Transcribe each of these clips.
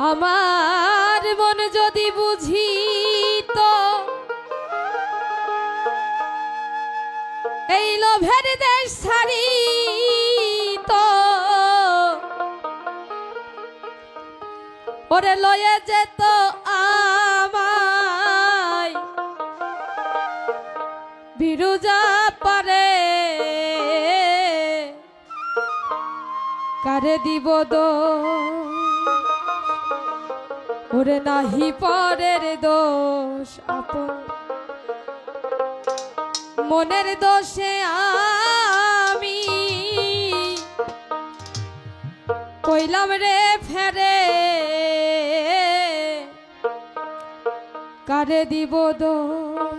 আমার মন যদি বুঝি তো, এই লোভের দেশ ছাড়ি তো। ওরে লয়ে যেত কারে দিব দোষ? ওরে নাহি পরের দোষ আপন। মনের দোষে আমি কইলাম রে ফেরে। কারে দিব দোষ?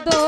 todo.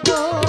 দিব